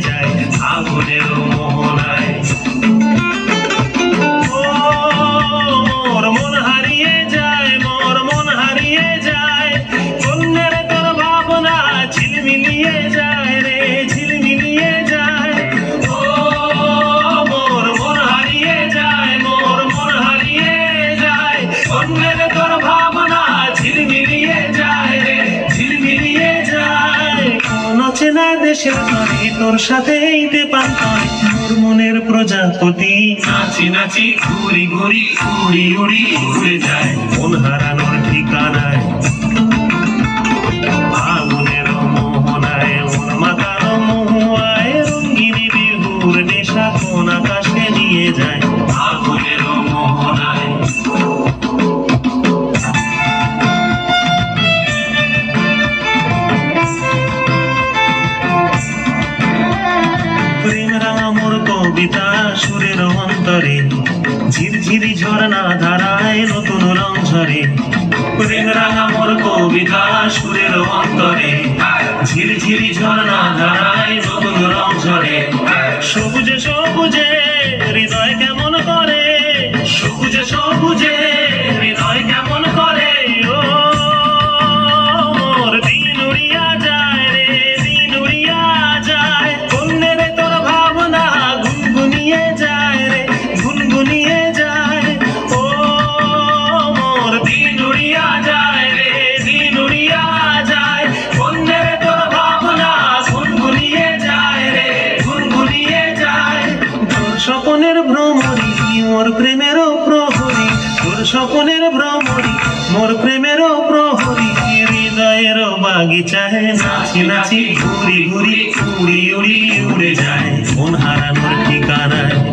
যায় আগুনের দেশের তরে তোর সাথে এইতে পান্তরে মোর মনের প্রজাপতি। নাচি নাচি ঘুরি ঘুরি উড়ি উড়ি উড়ে যায়। মন হারানোর ঠিকানায়। আগুনের মোহনায় মন মাতানো মহুয়ায় রঙ্গিনী বিহুর নেশা কোন আকাশে নিয়ে যায়। আগুনের মোহনায়। কবিতা সুরের অন্তরে। ঝিরঝিরি ঝর্ণা ধারায় নতুন রং ঝরে। প্রেম রাঙা মোর কবিতা সুরের অন্তরে। ঝিরঝিরি ঝর্ণা ধারায় স্বপনের ভ্রমরি মোর প্রেমের প্রহরী, হৃদয়ের বাগিচায় নাচি নাচি, ঘুরি ঘুরি, উড়ি উড়ি উড়ে যায়। মন হারানোর ঠিকানায়